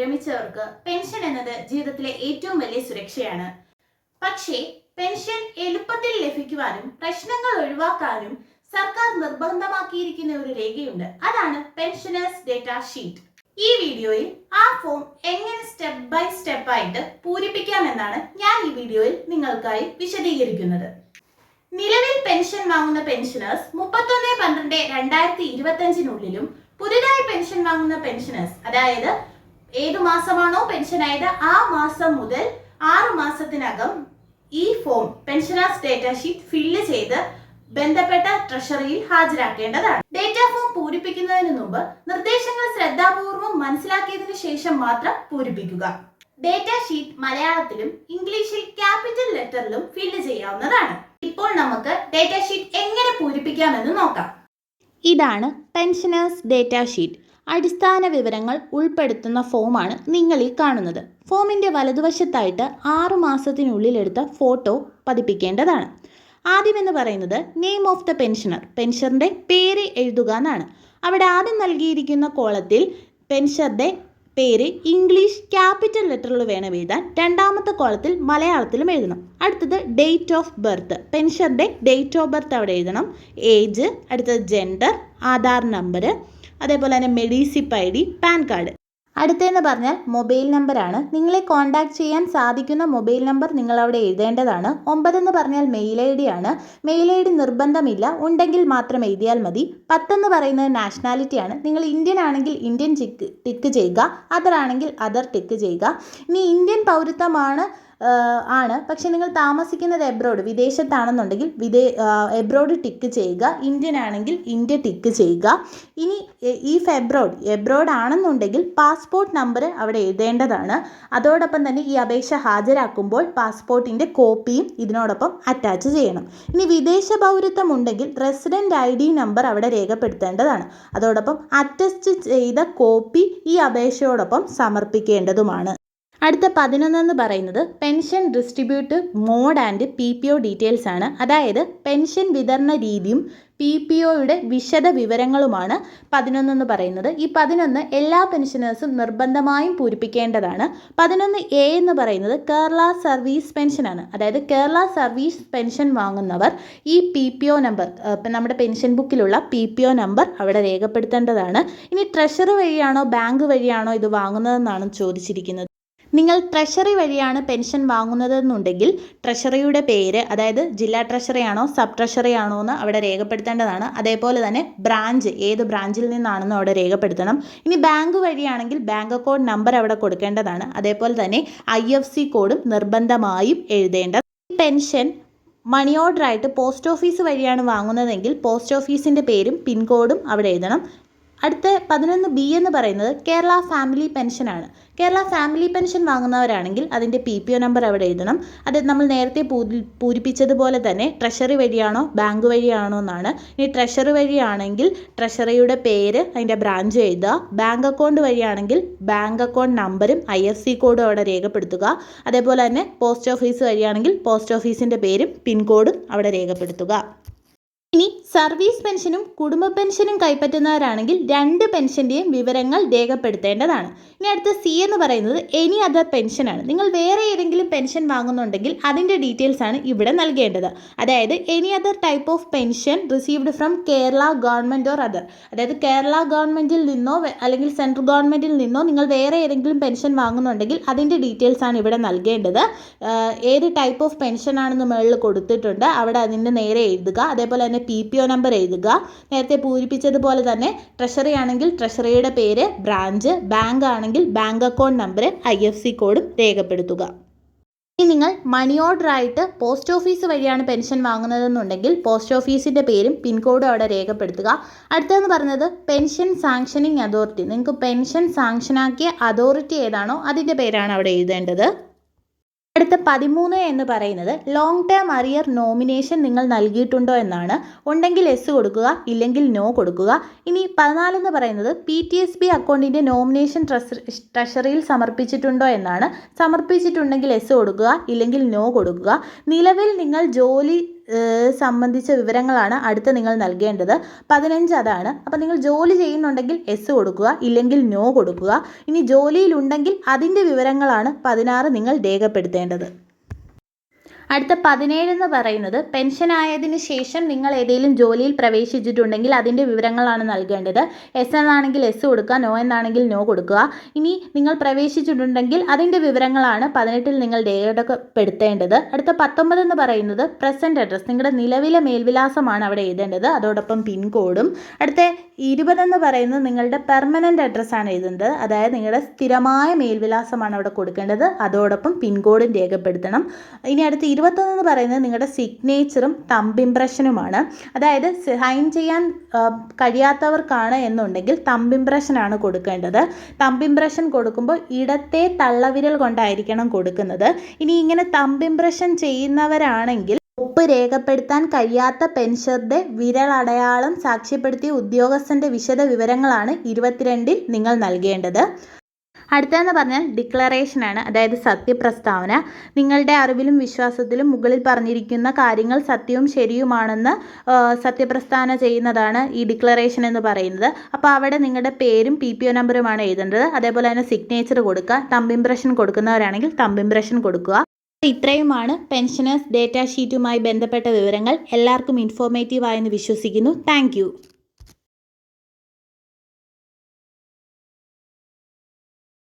വിരമിച്ചവർക്ക് pension എന്നത് ജീവിതത്തിലെ ഏറ്റവും വലിയ സുരക്ഷയാണ്. പക്ഷേ പെൻഷൻ എളുപ്പത്തിൽ ലഭിക്കുവാനും പ്രശ്നങ്ങൾ ഒഴിവാക്കാനും സർക്കാർ നിർബന്ധമാക്കിയിരിക്കുന്ന ഒരു രേഖയുണ്ട്. അതാണ് പെൻഷനേഴ്സ് ഡേറ്റ ഷീറ്റ് ഈ വീഡിയോയിൽ ആ ഫോം എങ്ങനെ സ്റ്റെപ്പ് ബൈ സ്റ്റെപ്പ് ആയിട്ട് പൂരിപ്പിക്കാമെന്നാണ് ഞാൻ ഈ വീഡിയോയിൽ നിങ്ങൾക്കായി വിശദീകരിക്കുന്നത്. നിലവിൽ പെൻഷൻ വാങ്ങുന്ന പെൻഷനേഴ്സ് മുപ്പത്തൊന്ന് പന്ത്രണ്ട് രണ്ടായിരത്തി ഇരുപത്തി അഞ്ചിനുള്ളിലും പുതുതായി പെൻഷൻ വാങ്ങുന്ന പെൻഷനേഴ്സ് അതായത് ഏതു മാസമാണോ പെൻഷൻ ആയത്? ആ മാസം മുതൽ ആറ് മാസത്തിനകം ഈ form pensioners data sheet fill ചെയ്ത് ബന്ധപ്പെട്ട ട്രഷറിയിൽ ഹാജരാക്കേണ്ടതാണ്. ഡേറ്റ ഫോം പൂരിപ്പിക്കുന്നതിന് മുമ്പ് നിർദ്ദേശങ്ങൾ ശ്രദ്ധാപൂർവം മനസ്സിലാക്കിയതിനു ശേഷം മാത്രം പൂരിപ്പിക്കുക. ഡേറ്റ ഷീറ്റ് മലയാളത്തിലും ഇംഗ്ലീഷിൽ ക്യാപിറ്റൽ ലെറ്ററിലും ഫില്ല് ചെയ്യാവുന്നതാണ്. ഇപ്പോൾ നമുക്ക് ഡേറ്റ ഷീറ്റ് എങ്ങനെ പൂരിപ്പിക്കാമെന്ന് നോക്കാം. ഇതാണ് പെൻഷനേഴ്സ് ഡേറ്റ ഷീറ്റ് അടിസ്ഥാന വിവരങ്ങൾ ഉൾപ്പെടുത്തുന്ന ഫോമാണ് നിങ്ങൾ ഈ കാണുന്നത്. ഫോമിന്റെ വലതുവശത്തായിട്ട് ആറു മാസത്തിനുള്ളിൽ എടുത്ത ഫോട്ടോ പതിപ്പിക്കേണ്ടതാണ്. ആദ്യം എന്ന് പറയുന്നത് നെയിം ഓഫ് ദ പെൻഷനർ പെൻഷറിന്റെ പേര് എഴുതുക എന്നാണ്. അവിടെ ആദ്യം നൽകിയിരിക്കുന്ന കോളത്തിൽ പെൻഷറുടെ പേര് ഇംഗ്ലീഷ് ക്യാപിറ്റൽ ലെറ്ററിൽ വേണം എഴുതാൻ. രണ്ടാമത്തെ കോളത്തിൽ മലയാളത്തിലും എഴുതണം. അടുത്തത് ഡേറ്റ് ഓഫ് ബർത്ത്. പെൻഷറുടെ ഡേറ്റ് ഓഫ് ബർത്ത് അവിടെ എഴുതണം. ഏജ് അടുത്തത് ജെൻഡർ ആധാർ നമ്പർ അതേപോലെ തന്നെ Medisep I D PAN card. അടുത്തതെന്ന് പറഞ്ഞാൽ മൊബൈൽ നമ്പറാണ്. നിങ്ങളെ കോൺടാക്ട് ചെയ്യാൻ സാധിക്കുന്ന മൊബൈൽ നമ്പർ നിങ്ങൾ അവിടെ എഴുതേണ്ടതാണ്. ഒമ്പതെന്ന് പറഞ്ഞാൽ മെയിൽ ഐ ഡി ആണ്. മെയിൽ ഐ ഡി നിർബന്ധമില്ല. ഉണ്ടെങ്കിൽ മാത്രം എഴുതിയാൽ മതി. പത്തെന്ന് പറയുന്നത് നാഷണാലിറ്റിയാണ് നിങ്ങൾ ഇന്ത്യൻ ആണെങ്കിൽ ഇന്ത്യൻ ടിക്ക് ടിക്ക് ചെയ്യുക. അതർ ആണെങ്കിൽ അതർ ടിക്ക് ചെയ്യുക. ഇനി ഇന്ത്യൻ പൗരത്വമാണ് ആണ്. പക്ഷെ നിങ്ങൾ താമസിക്കുന്നത് എബ്രോഡ് വിദേശത്താണെന്നുണ്ടെങ്കിൽ വിദേ എബ്രോഡ് ടിക്ക് ചെയ്യുക. ഇന്ത്യൻ ആണെങ്കിൽ ഇന്ത്യ ടിക്ക് ചെയ്യുക. ഇനി ഈഫ് എബ്രോഡ് എബ്രോഡ് ആണെന്നുണ്ടെങ്കിൽ പാസ്പോർട്ട് നമ്പർ അവിടെ എഴുതേണ്ടതാണ്. അതോടൊപ്പം തന്നെ ഈ അപേക്ഷ ഹാജരാക്കുമ്പോൾ പാസ്പോർട്ടിന്റെ കോപ്പിയും ഇതിനോടൊപ്പം അറ്റാച്ച് ചെയ്യണം. ഇനി വിദേശ പൗരത്വം ഉണ്ടെങ്കിൽ റെസിഡന്റ് ഐ ഡി നമ്പർ അവിടെ രേഖപ്പെടുത്തേണ്ടതാണ്. അതോടൊപ്പം അറ്റസ്റ്റ് ചെയ്ത കോപ്പി ഈ അപേക്ഷയോടൊപ്പം സമർപ്പിക്കേണ്ടതുമാണ്. അടുത്ത പതിനൊന്നെന്ന് പറയുന്നത് pension distribute mode and P P O details ആണ്. അതായത് പെൻഷൻ വിതരണ രീതിയും പി പി ഒയുടെ വിശദ വിവരങ്ങളുമാണ് പതിനൊന്നെന്ന് പറയുന്നത്. ഈ പതിനൊന്ന് എല്ലാ പെൻഷനേഴ്സും നിർബന്ധമായും പൂരിപ്പിക്കേണ്ടതാണ്. പതിനൊന്ന് എ എന്ന് പറയുന്നത് കേരള സർവീസ് പെൻഷനാണ് അതായത് കേരള സർവീസ് പെൻഷൻ വാങ്ങുന്നവർ ഈ പി പി ഒ നമ്പർ നമ്മുടെ പെൻഷൻ ബുക്കിലുള്ള പി പി ഒ നമ്പർ അവിടെ രേഖപ്പെടുത്തേണ്ടതാണ്. ഇനി ട്രഷറി വഴിയാണോ ബാങ്ക് വഴിയാണോ ഇത് വാങ്ങുന്നതെന്നാണ് ചോദിച്ചിരിക്കുന്നത്. നിങ്ങൾ ട്രഷറി വഴിയാണ് പെൻഷൻ വാങ്ങുന്നതെന്നുണ്ടെങ്കിൽ ട്രഷറിയുടെ പേര് അതായത് ജില്ലാ ട്രഷറി ആണോ സബ് ട്രഷറി ആണോ എന്ന് അവിടെ രേഖപ്പെടുത്തേണ്ടതാണ്. അതേപോലെ തന്നെ ബ്രാഞ്ച് ഏത് ബ്രാഞ്ചിൽ നിന്നാണെന്നും അവിടെ രേഖപ്പെടുത്തണം. ഇനി ബാങ്ക് വഴിയാണെങ്കിൽ ബാങ്ക് അക്കൗണ്ട് നമ്പർ അവിടെ കൊടുക്കേണ്ടതാണ്. അതേപോലെ തന്നെ ഐ എഫ് സി കോഡും നിർബന്ധമായും എഴുതേണ്ടത്. പെൻഷൻ മണി ഓർഡർ ആയിട്ട് പോസ്റ്റ് ഓഫീസ് വഴിയാണ് വാങ്ങുന്നതെങ്കിൽ പോസ്റ്റ് ഓഫീസിന്റെ പേരും പിൻകോഡും അവിടെ എഴുതണം. അടുത്ത പതിനൊന്ന് ബി എന്ന് പറയുന്നത് കേരള ഫാമിലി പെൻഷനാണ് കേരള ഫാമിലി പെൻഷൻ വാങ്ങുന്നവരാണെങ്കിൽ അതിന്റെ പി പി ഒ നമ്പർ അവിടെ എഴുതണം. അത് നമ്മൾ നേരത്തെ പൂരി പൂരിപ്പിച്ചതുപോലെ തന്നെ ട്രഷറി വഴിയാണോ ബാങ്ക് വഴിയാണോ എന്നാണ്. ഇനി ട്രഷറി വഴിയാണെങ്കിൽ ട്രഷറിയുടെ പേര് അതിന്റെ ബ്രാഞ്ച് എഴുതുക. ബാങ്ക് അക്കൗണ്ട് വഴിയാണെങ്കിൽ ബാങ്ക് അക്കൗണ്ട് നമ്പറും ഐ എഫ് സി കോഡും അവിടെ രേഖപ്പെടുത്തുക. അതേപോലെ തന്നെ പോസ്റ്റ് ഓഫീസ് വഴിയാണെങ്കിൽ പോസ്റ്റ് ഓഫീസിന്റെ പേരും പിൻകോഡും അവിടെ രേഖപ്പെടുത്തുക. ഇനി സർവീസ് പെൻഷനും കുടുംബ പെൻഷനും കൈപ്പറ്റുന്നവരാണെങ്കിൽ രണ്ട് പെൻഷന്റെയും വിവരങ്ങൾ രേഖപ്പെടുത്തേണ്ടതാണ്. ഇനി അടുത്ത സി എന്ന് പറയുന്നത് എനി അതർ പെൻഷനാണ് നിങ്ങൾ വേറെ ഏതെങ്കിലും പെൻഷൻ വാങ്ങുന്നുണ്ടെങ്കിൽ അതിന്റെ ഡീറ്റെയിൽസ് ആണ് ഇവിടെ നൽകേണ്ടത്. അതായത് any other type of pension received from Kerala government or other അതായത് കേരള ഗവൺമെന്റിൽ നിന്നോ അല്ലെങ്കിൽ സെൻട്രൽ ഗവൺമെന്റിൽ നിന്നോ നിങ്ങൾ വേറെ ഏതെങ്കിലും പെൻഷൻ വാങ്ങുന്നുണ്ടെങ്കിൽ അതിന്റെ ഡീറ്റെയിൽസ് ആണ് ഇവിടെ നൽകേണ്ടത്. ഏത് ടൈപ്പ് ഓഫ് പെൻഷൻ ആണെന്ന് മുകളിൽ കൊടുത്തിട്ടുണ്ട്. അവിടെ അതിന്റെ നേരെ എഴുതുക. അതേപോലെ തന്നെ പി പി ഒ നമ്പർ എഴുതുക. നേരത്തെ പൂരിപ്പിച്ചതുപോലെ തന്നെ ട്രഷറി ആണെങ്കിൽ ട്രഷറിയുടെ പേര് ബ്രാഞ്ച് ബാങ്ക് ആണെങ്കിൽ bank account number I F C കോഡും രേഖപ്പെടുത്തുക. ഇനി നിങ്ങൾ മണി ഓർഡർ ആയിട്ട് പോസ്റ്റ് ഓഫീസ് വഴിയാണ് പെൻഷൻ വാങ്ങുന്നതെന്നുണ്ടെങ്കിൽ പോസ്റ്റ് ഓഫീസിന്റെ പേരും പിൻകോഡും അവിടെ രേഖപ്പെടുത്തുക. അടുത്തതെന്ന് പറഞ്ഞത് പെൻഷൻ സാങ്ഷനിങ് അതോറിറ്റി നിങ്ങൾക്ക് പെൻഷൻ സാങ്ഷനാക്കിയ അതോറിറ്റി ഏതാണോ അതിന്റെ പേരാണ് അവിടെ എഴുതേണ്ടത്. അടുത്ത പതിമൂന്ന് എന്ന് പറയുന്നത് ലോങ് ടേം അറിയർ നോമിനേഷൻ നിങ്ങൾ നൽകിയിട്ടുണ്ടോ എന്നാണ്. ഉണ്ടെങ്കിൽ എസ് കൊടുക്കുക ഇല്ലെങ്കിൽ നോ കൊടുക്കുക. ഇനി പതിനാലെന്ന് പറയുന്നത് പി ടി എസ് ബി അക്കൗണ്ടിന്റെ നോമിനേഷൻ ട്രഷറിയിൽ സമർപ്പിച്ചിട്ടുണ്ടോ എന്നാണ്. സമർപ്പിച്ചിട്ടുണ്ടെങ്കിൽ എസ് കൊടുക്കുക ഇല്ലെങ്കിൽ നോ കൊടുക്കുക. നിലവിൽ നിങ്ങൾ ജോലി സംബന്ധിച്ച വിവരങ്ങളാണ് അടുത്ത് നിങ്ങൾ നൽകേണ്ടത്. പതിനഞ്ച് അതാണ്. അപ്പോൾ നിങ്ങൾ ജോലി ചെയ്യുന്നുണ്ടെങ്കിൽ എസ് കൊടുക്കുക ഇല്ലെങ്കിൽ നോ കൊടുക്കുക. ഇനി ജോലിയിലുണ്ടെങ്കിൽ അതിന്റെ വിവരങ്ങളാണ് പതിനാറ് നിങ്ങൾ രേഖപ്പെടുത്തേണ്ടത്. അടുത്ത പതിനേഴ് എന്ന് പറയുന്നത് പെൻഷൻ ആയതിനു ശേഷം നിങ്ങൾ ഏതെങ്കിലും ജോലിയിൽ പ്രവേശിച്ചിട്ടുണ്ടെങ്കിൽ അതിന്റെ വിവരങ്ങളാണ് നൽകേണ്ടത്. എസ് എന്നാണെങ്കിൽ എസ് കൊടുക്കുക നോ എന്നാണെങ്കിൽ നോ കൊടുക്കുക. ഇനി നിങ്ങൾ പ്രവേശിച്ചിട്ടുണ്ടെങ്കിൽ അതിന്റെ വിവരങ്ങളാണ് പതിനെട്ടിൽ നിങ്ങൾ രേഖപ്പെടുത്തേണ്ടത് അടുത്ത പത്തൊമ്പത് എന്ന് പറയുന്നത് പ്രസന്റ് അഡ്രസ്സ് നിങ്ങളുടെ നിലവിലെ മേൽവിലാസമാണ് അവിടെ എഴുതേണ്ടത്. അതോടൊപ്പം പിൻകോഡും അടുത്ത ഇരുപതെന്ന് പറയുന്നത് നിങ്ങളുടെ പെർമനന്റ് അഡ്രസ്സാണ് എഴുതുന്നത് അതായത് നിങ്ങളുടെ സ്ഥിരമായ മേൽവിലാസമാണ് അവിടെ കൊടുക്കേണ്ടത്. അതോടൊപ്പം പിൻകോഡും രേഖപ്പെടുത്തണം. ഇനി അടുത്ത ഇരുപത്തൊന്ന് എന്ന് പറയുന്നത് നിങ്ങളുടെ സിഗ്നേച്ചറും തമ്പ് ഇംപ്രഷനുമാണ് അതായത് സൈൻ ചെയ്യാൻ കഴിയാത്തവർക്കാണ് എന്നുണ്ടെങ്കിൽ തമ്പ് ഇംപ്രഷനാണ് കൊടുക്കേണ്ടത്. തമ്പ് ഇംപ്രഷൻ കൊടുക്കുമ്പോൾ ഇടത്തെ തള്ളവിരൽ കൊണ്ടായിരിക്കണം കൊടുക്കുന്നത്. ഇനി ഇങ്ങനെ തമ്പ് ഇംപ്രഷൻ ചെയ്യുന്നവരാണെങ്കിൽ ഒപ്പ് രേഖപ്പെടുത്താൻ കഴിയാത്ത പെൻഷറുടെ വിരലടയാളം സാക്ഷ്യപ്പെടുത്തിയ ഉദ്യോഗസ്ഥന്റെ വിശദ വിവരങ്ങളാണ് ഇരുപത്തിരണ്ടിൽ നിങ്ങൾ നൽകേണ്ടത്. അടുത്തതെന്ന് പറഞ്ഞാൽ ഡിക്ലറേഷനാണ് അതായത് സത്യപ്രസ്താവന. നിങ്ങളുടെ അറിവിലും വിശ്വാസത്തിലും മുകളിൽ പറഞ്ഞിരിക്കുന്ന കാര്യങ്ങൾ സത്യവും ശരിയുമാണെന്ന് സത്യപ്രസ്താവന ചെയ്യുന്നതാണ് ഈ ഡിക്ലറേഷൻ എന്ന് പറയുന്നത്. അപ്പോൾ അവിടെ നിങ്ങളുടെ പേരും പി പി ഒ നമ്പറുമാണ് എഴുതേണ്ടത്. അതേപോലെ തന്നെ സിഗ്നേച്ചർ കൊടുക്കുക. തമ്പ് ഇംപ്രഷൻ കൊടുക്കുന്നവരാണെങ്കിൽ തമ്പ് ഇംപ്രഷൻ കൊടുക്കുക. ഇത്രയുമാണ് പെൻഷനേഴ്സ് ഡേറ്റ ഷീറ്റുമായി ബന്ധപ്പെട്ട വിവരങ്ങൾ. എല്ലാവർക്കും ഇൻഫോർമേറ്റീവ് ആയെന്ന് വിശ്വസിക്കുന്നു. താങ്ക്